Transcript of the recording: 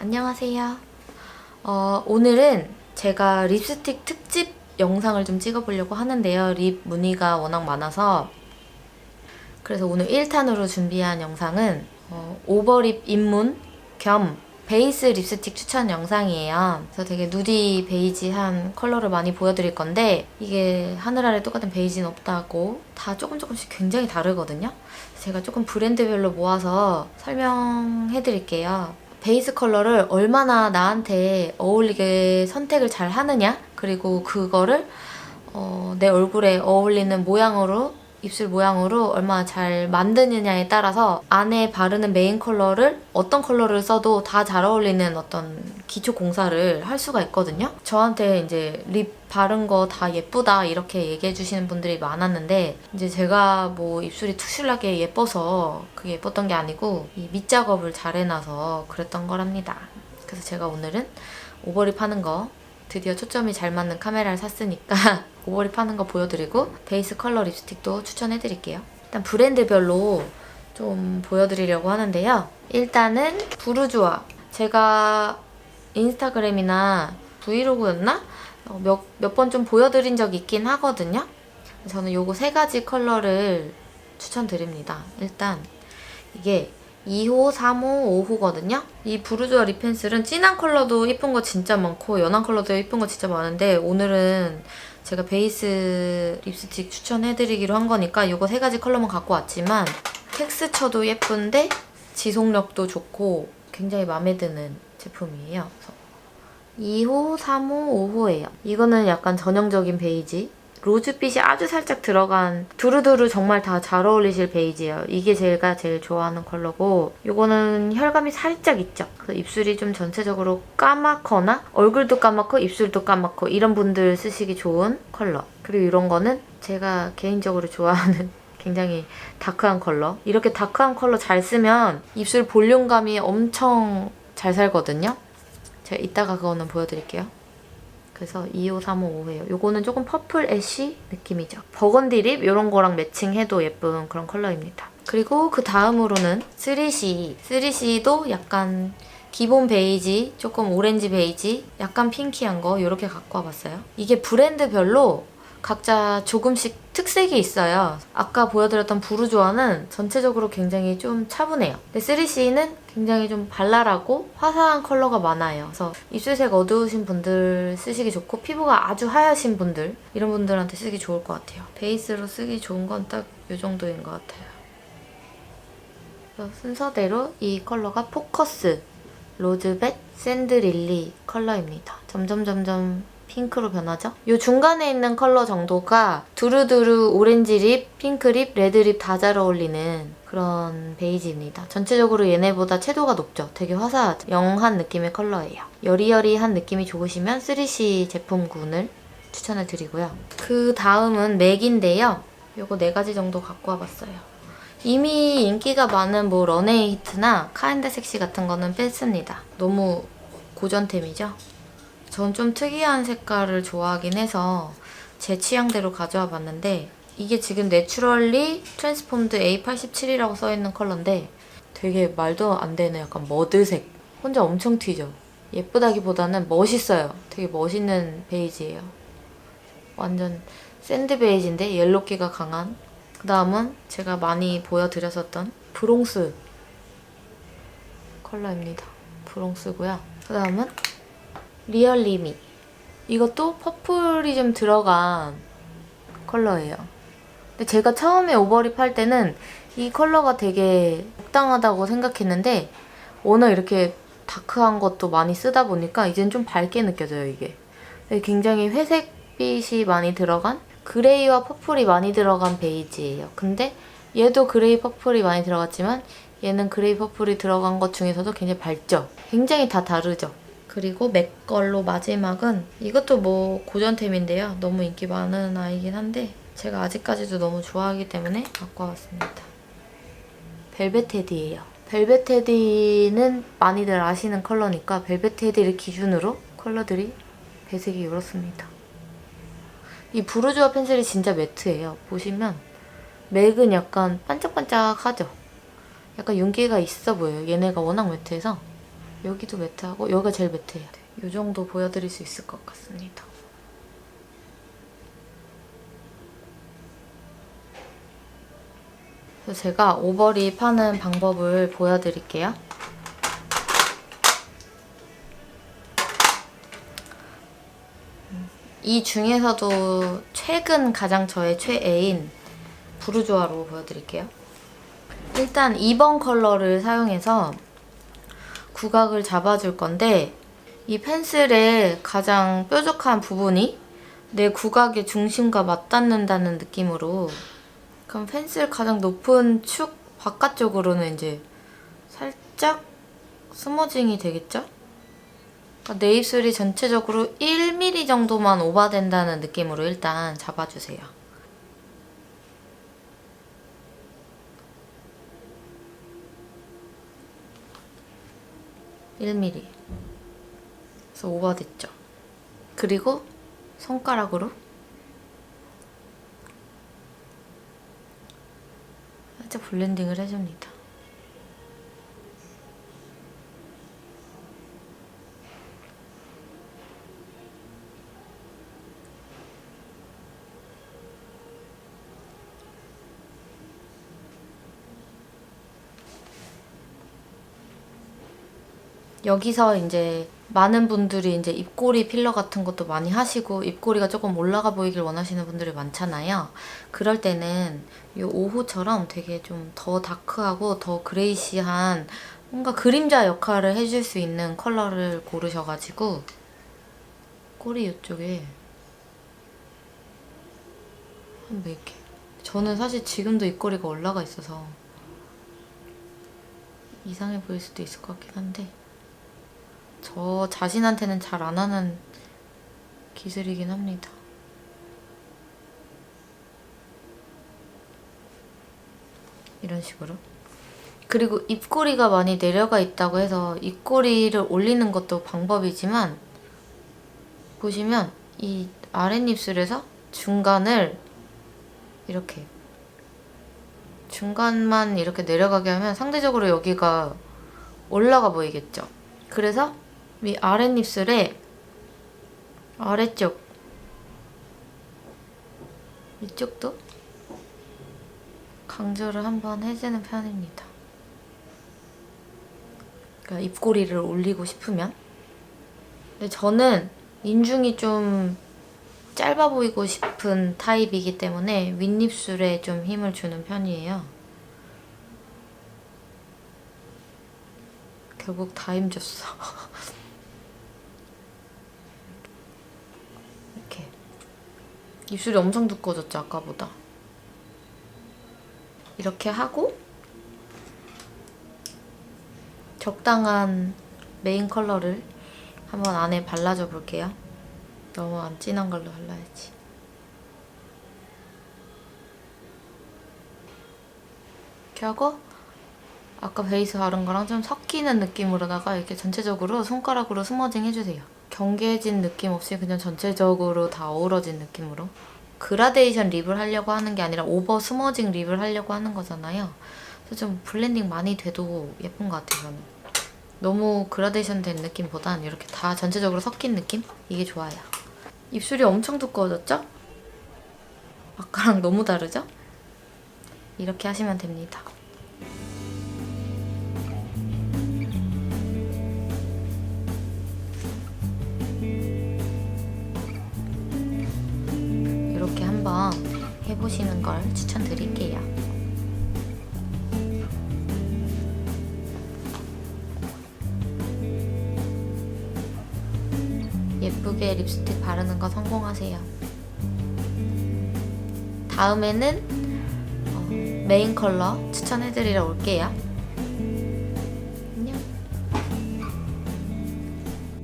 안녕하세요. 어, 오늘은 제가 립스틱 특집 영상을 좀 찍어보려고 하는데요. 립 문의가 워낙 많아서 그래서 오늘 1탄으로 준비한 영상은 어, 오버립 입문 겸 베이스 립스틱 추천 영상이에요. 그래서 되게 누디 베이지한 컬러를 많이 보여드릴 건데 이게 하늘 아래 똑같은 베이지는 없다고 다 조금 조금씩 굉장히 다르거든요. 제가 조금 브랜드별로 모아서 설명해드릴게요. 베이스 컬러를 얼마나 나한테 어울리게 선택을 잘 하느냐? 그리고 그거를 어, 내 얼굴에 어울리는 모양으로 입술 모양으로 얼마나 잘 만드느냐에 따라서 안에 바르는 메인 컬러를 어떤 컬러를 써도 다 잘 어울리는 어떤 기초 공사를 할 수가 있거든요. 저한테 이제 립 바른 거 다 예쁘다 이렇게 얘기해 주시는 분들이 많았는데 이제 제가 뭐 입술이 투실하게 예뻐서 그게 예뻤던 게 아니고 이 밑작업을 잘 해놔서 그랬던 거랍니다. 그래서 제가 오늘은 오버립 하는 거 드디어 초점이 잘 맞는 카메라를 샀으니까 오버립 하는 거 보여드리고 베이스 컬러 립스틱도 추천해드릴게요. 일단 브랜드별로 좀 보여드리려고 하는데요. 일단은 부르주아. 제가 인스타그램이나 브이로그였나? 어, 몇, 몇 번 좀 보여드린 적 있긴 하거든요. 저는 요거 세 가지 컬러를 추천드립니다. 일단 이게 2호, 3호, 5호거든요. 이 부르주아 립 펜슬은 진한 컬러도 예쁜 거 진짜 많고 연한 컬러도 예쁜 거 진짜 많은데 오늘은 제가 베이스 립스틱 추천해드리기로 한 거니까 이거 세 가지 컬러만 갖고 왔지만 텍스처도 예쁜데 지속력도 좋고 굉장히 마음에 드는 제품이에요. 그래서 2호, 3호, 5호예요. 이거는 약간 전형적인 베이지. 로즈빛이 아주 살짝 들어간 두루두루 정말 다 잘 어울리실 베이지예요. 이게 제가 제일 좋아하는 컬러고 이거는 혈감이 살짝 있죠. 입술이 좀 전체적으로 까맣거나 얼굴도 까맣고 입술도 까맣고 이런 분들 쓰시기 좋은 컬러. 그리고 이런 거는 제가 개인적으로 좋아하는 굉장히 다크한 컬러. 이렇게 다크한 컬러 잘 쓰면 입술 볼륨감이 엄청 잘 살거든요. 제가 이따가 그거는 보여드릴게요. 그래서 2호, 3호, 5호예요. 요거는 조금 퍼플 애쉬 느낌이죠. 버건디 립 이런 거랑 매칭해도 예쁜 그런 컬러입니다. 그리고 그 다음으로는 3C. 3C도 약간 기본 베이지, 조금 오렌지 베이지, 약간 핑키한 거 이렇게 갖고 와봤어요. 이게 브랜드별로 각자 조금씩 특색이 있어요. 아까 보여드렸던 부르주아는 전체적으로 굉장히 좀 차분해요. 근데 3C는 굉장히 좀 발랄하고 화사한 컬러가 많아요. 그래서 입술색 어두우신 분들 쓰시기 좋고 피부가 아주 하얗신 분들 이런 분들한테 쓰기 좋을 것 같아요. 베이스로 쓰기 좋은 건 딱 이 정도인 것 같아요. 순서대로 이 컬러가 포커스, 로즈벳, 샌드릴리 컬러입니다. 점점 점점 핑크로 변하죠? 이 중간에 있는 컬러 정도가 두루두루 오렌지 립, 핑크 립, 레드 립 다 잘 어울리는 그런 베이지입니다. 전체적으로 얘네보다 채도가 높죠? 되게 화사하죠? 영한 느낌의 컬러예요. 여리여리한 느낌이 좋으시면 3C 제품군을 추천을 드리고요. 그 다음은 맥인데요. 요거 네 가지 정도 갖고 와봤어요. 이미 인기가 많은 뭐 런웨이 히트나 카인드 섹시 같은 거는 뺐습니다. 너무 고전템이죠? 전 좀 특이한 색깔을 좋아하긴 해서 제 취향대로 가져와 봤는데 이게 지금 내추럴리 트랜스폼드 A87이라고 써있는 컬러인데 되게 말도 안 되는 약간 머드색 혼자 엄청 튀죠? 예쁘다기보다는 멋있어요. 되게 멋있는 베이지예요. 완전 샌드 베이지인데 옐로기가 강한. 그 다음은 제가 많이 보여드렸었던 브롱스 컬러입니다. 브롱스고요. 그 다음은 리얼 리미. 이것도 퍼플이 좀 들어간 컬러예요. 근데 제가 처음에 오버립 할 때는 이 컬러가 되게 적당하다고 생각했는데 워낙 이렇게 다크한 것도 많이 쓰다 보니까 이젠 좀 밝게 느껴져요 이게. 근데 굉장히 회색빛이 많이 들어간 그레이와 퍼플이 많이 들어간 베이지예요. 근데 얘도 그레이 퍼플이 많이 들어갔지만 얘는 그레이 퍼플이 들어간 것 중에서도 굉장히 밝죠? 굉장히 다 다르죠 그리고 맥 걸로 마지막은 이것도 뭐 고전템인데요. 너무 인기 많은 아이긴 한데 제가 아직까지도 너무 좋아하기 때문에 갖고 왔습니다. 벨벳 테디예요. 벨벳 테디는 많이들 아시는 컬러니까 벨벳 테디를 기준으로 컬러들이 배색이 이렇습니다. 이 부르주아 펜슬이 진짜 매트예요. 보시면 맥은 약간 반짝반짝하죠? 약간 윤기가 있어 보여요. 얘네가 워낙 매트해서 여기도 매트하고 여기가 제일 매트해요. 이 정도 보여드릴 수 있을 것 같습니다. 그래서 제가 오버립 하는 방법을 보여드릴게요. 이 중에서도 최근 가장 저의 최애인 부르주아로 보여드릴게요. 일단 2번 컬러를 사용해서 구각을 잡아줄 건데 이 펜슬의 가장 뾰족한 부분이 내 구각의 중심과 맞닿는다는 느낌으로 그럼 펜슬 가장 높은 축 바깥쪽으로는 이제 살짝 스머징이 되겠죠? 그러니까 내 입술이 전체적으로 1mm 정도만 오버된다는 느낌으로 일단 잡아주세요. (1 m m) 그래서 오버됐죠. 그리고 손가락으로 살짝 블렌딩을 해줍니다. 여기서 이제 많은 분들이 이제 입꼬리 필러 같은 것도 많이 하시고 입꼬리가 조금 올라가 보이길 원하시는 분들이 많잖아요. 그럴 때는 이 5호처럼 되게 좀 더 다크하고 더 그레이시한 뭔가 그림자 역할을 해줄 수 있는 컬러를 고르셔가지고 꼬리 이쪽에 한번 이렇게 저는 사실 지금도 입꼬리가 올라가 있어서 이상해 보일 수도 있을 것 같긴 한데 저 자신한테는 잘 안 하는 기술이긴 합니다. 이런 식으로. 그리고 입꼬리가 많이 내려가 있다고 해서 입꼬리를 올리는 것도 방법이지만 보시면 이 아랫입술에서 중간을 이렇게 중간만 이렇게 내려가게 하면 상대적으로 여기가 올라가 보이겠죠. 그래서 위 아랫입술에 아래쪽 이쪽도 강조를 한번 해주는 편입니다. 그러니까 입꼬리를 올리고 싶으면 근데 저는 인중이 좀 짧아 보이고 싶은 타입이기 때문에 윗입술에 좀 힘을 주는 편이에요. 결국 다 힘줬어. 이렇게 입술이 엄청 두꺼워졌죠 아까보다. 이렇게 하고 적당한 메인 컬러를 한번 안에 발라줘 볼게요. 너무 안 진한 걸로 발라야지. 이렇게 하고 아까 베이스 바른 거랑 좀 섞이는 느낌으로다가 이렇게 전체적으로 손가락으로 스머징 해주세요. 경계진 느낌 없이 그냥 전체적으로 다 어우러진 느낌으로. 그라데이션 립을 하려고 하는 게 아니라 오버 스머징 립을 하려고 하는 거잖아요. 그래서 좀 블렌딩 많이 돼도 예쁜 것 같아요, 저는. 너무 그라데이션 된 느낌보단 이렇게 다 전체적으로 섞인 느낌? 이게 좋아요. 입술이 엄청 두꺼워졌죠? 아까랑 너무 다르죠? 이렇게 하시면 됩니다. 해보시는 걸 추천드릴게요. 예쁘게 립스틱 바르는 거 성공하세요. 다음에는 어, 메인 컬러 추천해드리러 올게요.